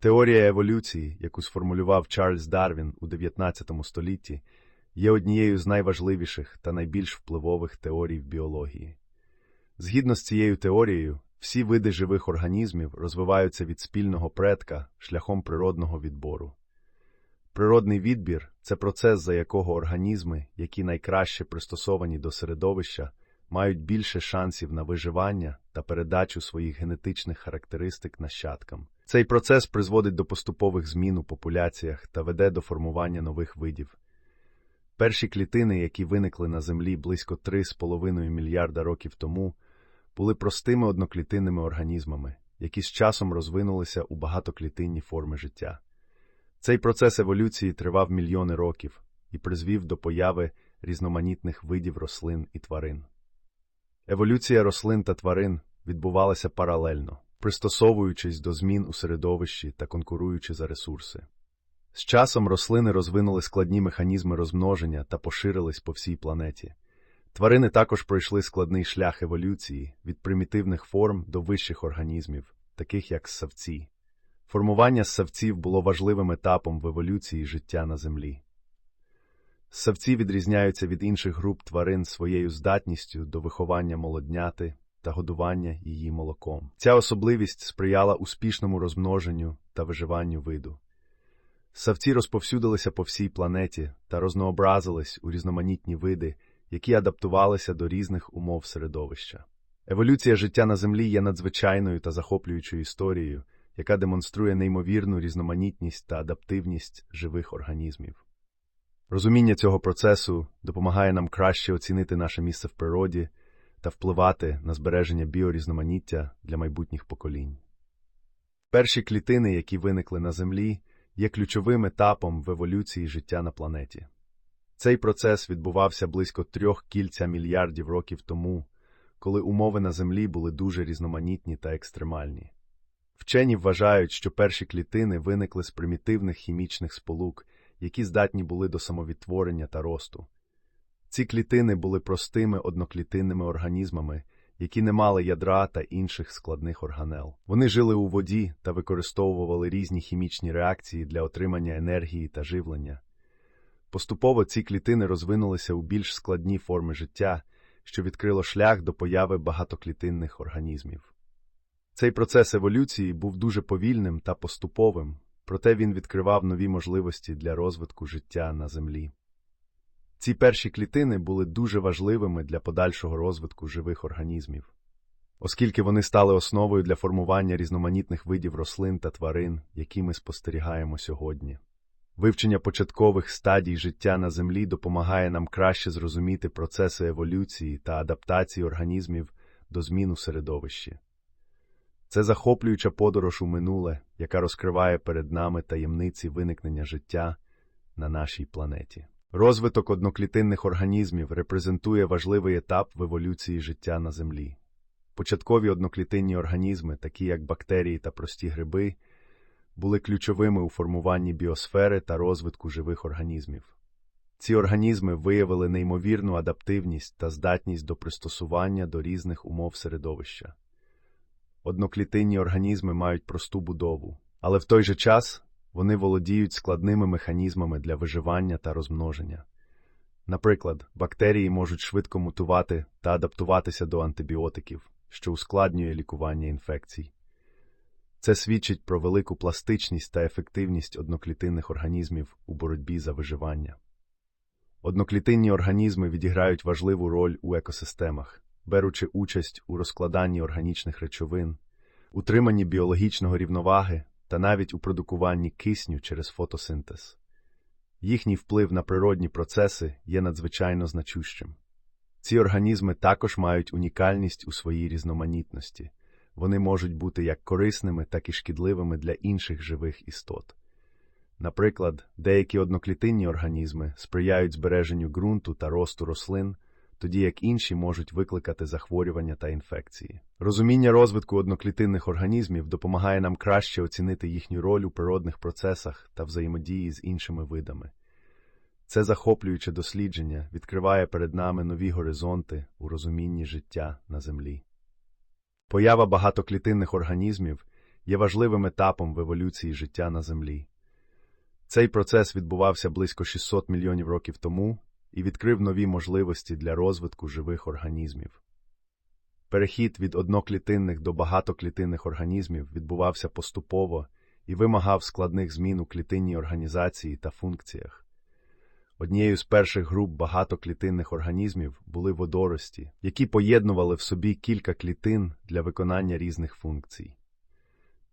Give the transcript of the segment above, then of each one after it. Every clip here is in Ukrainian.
Теорія еволюції, яку сформулював Чарльз Дарвін у 19 столітті, є однією з найважливіших та найбільш впливових теорій в біології. Згідно з цією теорією, всі види живих організмів розвиваються від спільного предка шляхом природного відбору. Природний відбір це процес, за якого організми, які найкраще пристосовані до середовища, мають більше шансів на виживання та передачу своїх генетичних характеристик нащадкам. Цей процес призводить до поступових змін у популяціях та веде до формування нових видів. Перші клітини, які виникли на Землі близько 3,5 мільярда років тому, були простими одноклітинними організмами, які з часом розвинулися у багатоклітинні форми життя. Цей процес еволюції тривав мільйони років і призвів до появи різноманітних видів рослин і тварин. Еволюція рослин та тварин відбувалася паралельно, пристосовуючись до змін у середовищі та конкуруючи за ресурси. З часом рослини розвинули складні механізми розмноження та поширились по всій планеті. Тварини також пройшли складний шлях еволюції від примітивних форм до вищих організмів, таких як ссавці. Формування ссавців було важливим етапом в еволюції життя на Землі. Ссавці відрізняються від інших груп тварин своєю здатністю до виховання молодняти та годування її молоком. Ця особливість сприяла успішному розмноженню та виживанню виду. Ссавці розповсюдилися по всій планеті та рознообразились у різноманітні види, які адаптувалися до різних умов середовища. Еволюція життя на Землі є надзвичайною та захоплюючою історією, яка демонструє неймовірну різноманітність та адаптивність живих організмів. Розуміння цього процесу допомагає нам краще оцінити наше місце в природі та впливати на збереження біорізноманіття для майбутніх поколінь. Перші клітини, які виникли на Землі, є ключовим етапом в еволюції життя на планеті. Цей процес відбувався близько трьох кільця мільярдів років тому, коли умови на Землі були дуже різноманітні та екстремальні. Вчені вважають, що перші клітини виникли з примітивних хімічних сполук, які здатні були до самовідтворення та росту. Ці клітини були простими одноклітинними організмами, які не мали ядра та інших складних органел. Вони жили у воді та використовували різні хімічні реакції для отримання енергії та живлення. Поступово ці клітини розвинулися у більш складні форми життя, що відкрило шлях до появи багатоклітинних організмів. Цей процес еволюції був дуже повільним та поступовим, проте він відкривав нові можливості для розвитку життя на Землі. Ці перші клітини були дуже важливими для подальшого розвитку живих організмів, оскільки вони стали основою для формування різноманітних видів рослин та тварин, які ми спостерігаємо сьогодні. Вивчення початкових стадій життя на Землі допомагає нам краще зрозуміти процеси еволюції та адаптації організмів до змін у середовищі. Це захоплююча подорож у минуле, яка розкриває перед нами таємниці виникнення життя на нашій планеті. Розвиток одноклітинних організмів репрезентує важливий етап в еволюції життя на Землі. Початкові одноклітинні організми, такі як бактерії та прості гриби, були ключовими у формуванні біосфери та розвитку живих організмів. Ці організми виявили неймовірну адаптивність та здатність до пристосування до різних умов середовища. Одноклітинні організми мають просту будову, але в той же час вони володіють складними механізмами для виживання та розмноження. Наприклад, бактерії можуть швидко мутувати та адаптуватися до антибіотиків, що ускладнює лікування інфекцій. Це свідчить про велику пластичність та ефективність одноклітинних організмів у боротьбі за виживання. Одноклітинні організми відіграють важливу роль у екосистемах, беручи участь у розкладанні органічних речовин, утриманні біологічного рівноваги та навіть у продукуванні кисню через фотосинтез. Їхній вплив на природні процеси є надзвичайно значущим. Ці організми також мають унікальність у своїй різноманітності. Вони можуть бути як корисними, так і шкідливими для інших живих істот. Наприклад, деякі одноклітинні організми сприяють збереженню ґрунту та росту рослин, тоді як інші можуть викликати захворювання та інфекції. Розуміння розвитку одноклітинних організмів допомагає нам краще оцінити їхню роль у природних процесах та взаємодії з іншими видами. Це захоплююче дослідження відкриває перед нами нові горизонти у розумінні життя на Землі. Поява багатоклітинних організмів є важливим етапом в еволюції життя на Землі. Цей процес відбувався близько 600 мільйонів років тому і відкрив нові можливості для розвитку живих організмів. Перехід від одноклітинних до багатоклітинних організмів відбувався поступово і вимагав складних змін у клітинній організації та функціях. Однією з перших груп багатоклітинних організмів були водорості, які поєднували в собі кілька клітин для виконання різних функцій.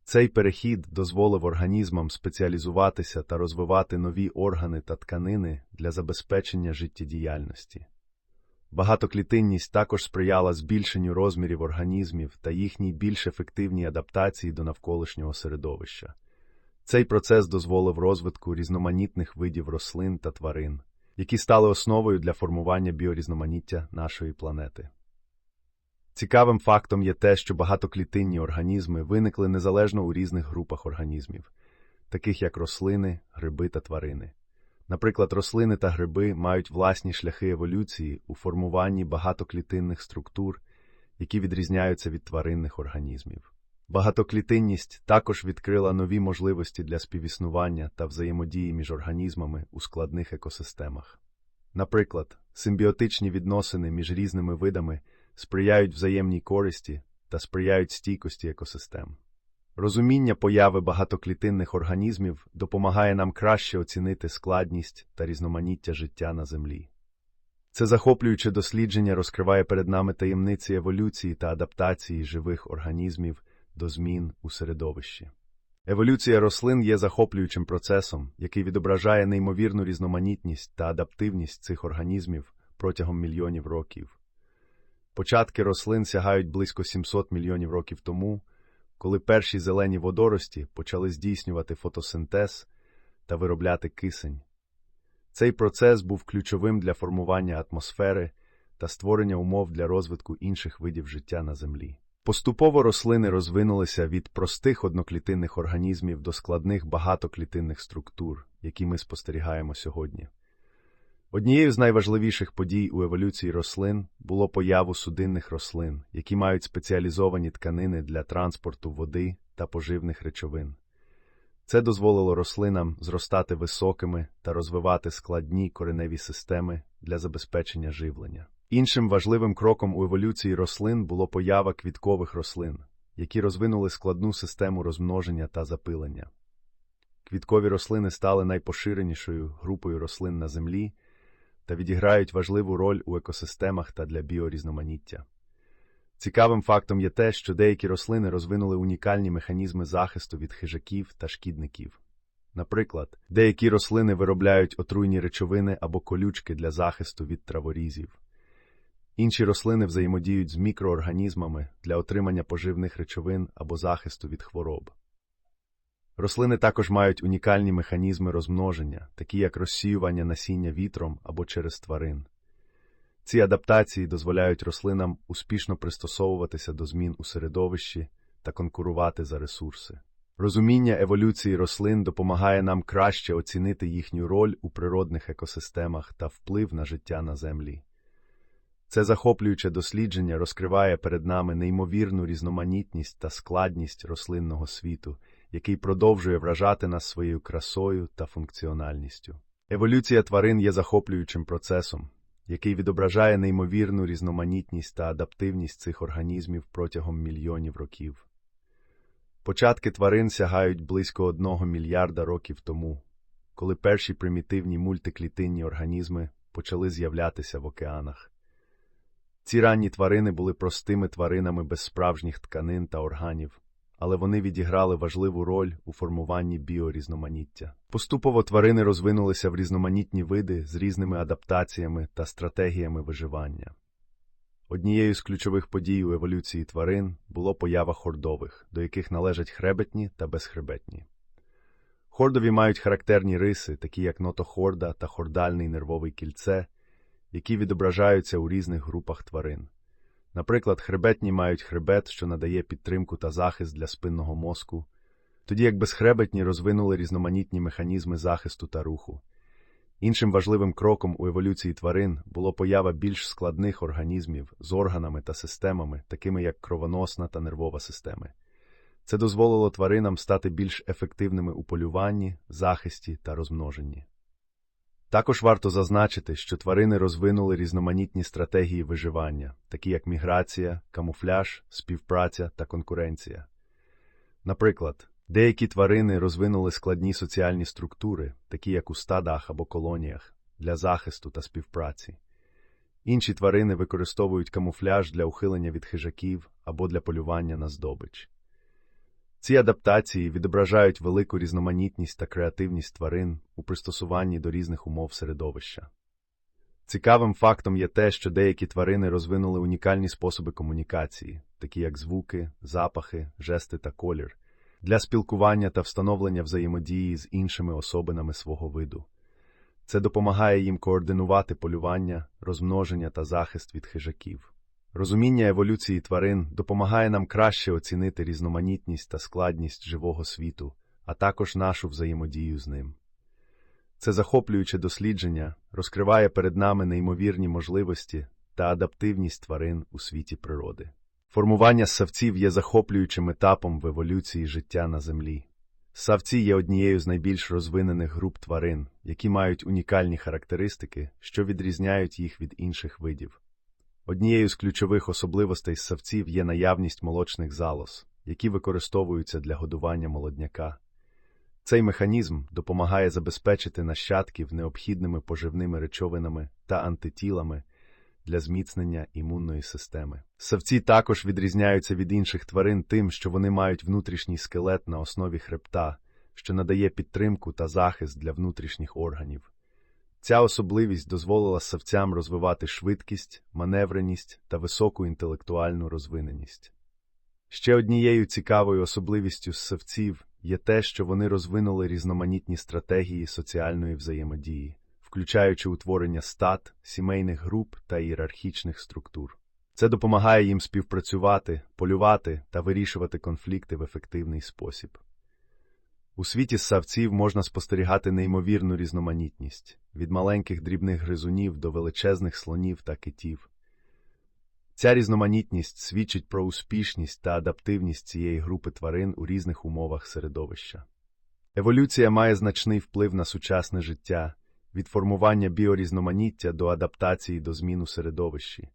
Цей перехід дозволив організмам спеціалізуватися та розвивати нові органи та тканини для забезпечення життєдіяльності. Багатоклітинність також сприяла збільшенню розмірів організмів та їхній більш ефективній адаптації до навколишнього середовища. Цей процес дозволив розвитку різноманітних видів рослин та тварин, які стали основою для формування біорізноманіття нашої планети. Цікавим фактом є те, що багатоклітинні організми виникли незалежно у різних групах організмів, таких як рослини, гриби та тварини. Наприклад, рослини та гриби мають власні шляхи еволюції у формуванні багатоклітинних структур, які відрізняються від тваринних організмів. Багатоклітинність також відкрила нові можливості для співіснування та взаємодії між організмами у складних екосистемах. Наприклад, симбіотичні відносини між різними видами сприяють взаємній користі та сприяють стійкості екосистем. Розуміння появи багатоклітинних організмів допомагає нам краще оцінити складність та різноманіття життя на Землі. Це захоплююче дослідження розкриває перед нами таємниці еволюції та адаптації живих організмів до змін у середовищі. Еволюція рослин є захоплюючим процесом, який відображає неймовірну різноманітність та адаптивність цих організмів протягом мільйонів років. Початки рослин сягають близько 700 мільйонів років тому, коли перші зелені водорості почали здійснювати фотосинтез та виробляти кисень. Цей процес був ключовим для формування атмосфери та створення умов для розвитку інших видів життя на Землі. Поступово рослини розвинулися від простих одноклітинних організмів до складних багатоклітинних структур, які ми спостерігаємо сьогодні. Однією з найважливіших подій у еволюції рослин було появу судинних рослин, які мають спеціалізовані тканини для транспорту води та поживних речовин. Це дозволило рослинам зростати високими та розвивати складні кореневі системи для забезпечення живлення. Іншим важливим кроком у еволюції рослин було поява квіткових рослин, які розвинули складну систему розмноження та запилення. Квіткові рослини стали найпоширенішою групою рослин на Землі та відіграють важливу роль у екосистемах та для біорізноманіття. Цікавим фактом є те, що деякі рослини розвинули унікальні механізми захисту від хижаків та шкідників. Наприклад, деякі рослини виробляють отруйні речовини або колючки для захисту від траворізів. Інші рослини взаємодіють з мікроорганізмами для отримання поживних речовин або захисту від хвороб. Рослини також мають унікальні механізми розмноження, такі як розсіювання насіння вітром або через тварин. Ці адаптації дозволяють рослинам успішно пристосовуватися до змін у середовищі та конкурувати за ресурси. Розуміння еволюції рослин допомагає нам краще оцінити їхню роль у природних екосистемах та вплив на життя на землі. Це захоплююче дослідження розкриває перед нами неймовірну різноманітність та складність рослинного світу, який продовжує вражати нас своєю красою та функціональністю. Еволюція тварин є захоплюючим процесом, який відображає неймовірну різноманітність та адаптивність цих організмів протягом мільйонів років. Початки тварин сягають близько одного мільярда років тому, коли перші примітивні мультиклітинні організми почали з'являтися в океанах. Ці ранні тварини були простими тваринами без справжніх тканин та органів, але вони відіграли важливу роль у формуванні біорізноманіття. Поступово тварини розвинулися в різноманітні види з різними адаптаціями та стратегіями виживання. Однією з ключових подій у еволюції тварин було поява хордових, до яких належать хребетні та безхребетні. Хордові мають характерні риси, такі як нотохорда та хордальний нервовий кільце, які відображаються у різних групах тварин. Наприклад, хребетні мають хребет, що надає підтримку та захист для спинного мозку, тоді як безхребетні розвинули різноманітні механізми захисту та руху. Іншим важливим кроком у еволюції тварин було поява більш складних організмів з органами та системами, такими як кровоносна та нервова системи. Це дозволило тваринам стати більш ефективними у полюванні, захисті та розмноженні. Також варто зазначити, що тварини розвинули різноманітні стратегії виживання, такі як міграція, камуфляж, співпраця та конкуренція. Наприклад, деякі тварини розвинули складні соціальні структури, такі як у стадах або колоніях, для захисту та співпраці. Інші тварини використовують камуфляж для ухилення від хижаків або для полювання на здобич. Ці адаптації відображають велику різноманітність та креативність тварин у пристосуванні до різних умов середовища. Цікавим фактом є те, що деякі тварини розвинули унікальні способи комунікації, такі як звуки, запахи, жести та колір, для спілкування та встановлення взаємодії з іншими особинами свого виду. Це допомагає їм координувати полювання, розмноження та захист від хижаків. Розуміння еволюції тварин допомагає нам краще оцінити різноманітність та складність живого світу, а також нашу взаємодію з ним. Це захоплююче дослідження розкриває перед нами неймовірні можливості та адаптивність тварин у світі природи. Формування ссавців є захоплюючим етапом в еволюції життя на Землі. Ссавці є однією з найбільш розвинених груп тварин, які мають унікальні характеристики, що відрізняють їх від інших видів. Однією з ключових особливостей ссавців є наявність молочних залоз, які використовуються для годування молодняка. Цей механізм допомагає забезпечити нащадків необхідними поживними речовинами та антитілами для зміцнення імунної системи. Ссавці також відрізняються від інших тварин тим, що вони мають внутрішній скелет на основі хребта, що надає підтримку та захист для внутрішніх органів. Ця особливість дозволила савцям розвивати швидкість, маневреність та високу інтелектуальну розвиненість. Ще однією цікавою особливістю ссавців є те, що вони розвинули різноманітні стратегії соціальної взаємодії, включаючи утворення стат, сімейних груп та ієрархічних структур. Це допомагає їм співпрацювати, полювати та вирішувати конфлікти в ефективний спосіб. У світі ссавців можна спостерігати неймовірну різноманітність від маленьких дрібних гризунів до величезних слонів та китів. Ця різноманітність свідчить про успішність та адаптивність цієї групи тварин у різних умовах середовища. Еволюція має значний вплив на сучасне життя від формування біорізноманіття до адаптації до змін у середовищі.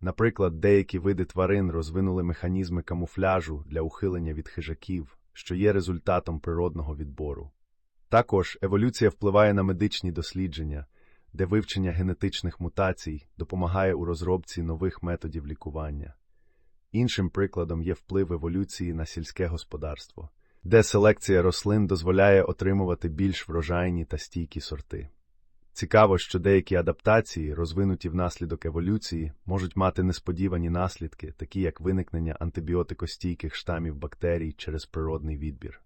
Наприклад, деякі види тварин розвинули механізми камуфляжу для ухилення від хижаків що є результатом природного відбору. Також еволюція впливає на медичні дослідження, де вивчення генетичних мутацій допомагає у розробці нових методів лікування. Іншим прикладом є вплив еволюції на сільське господарство, де селекція рослин дозволяє отримувати більш врожайні та стійкі сорти. Цікаво, що деякі адаптації, розвинуті внаслідок еволюції, можуть мати несподівані наслідки, такі як виникнення антибіотикостійких штамів бактерій через природний відбір.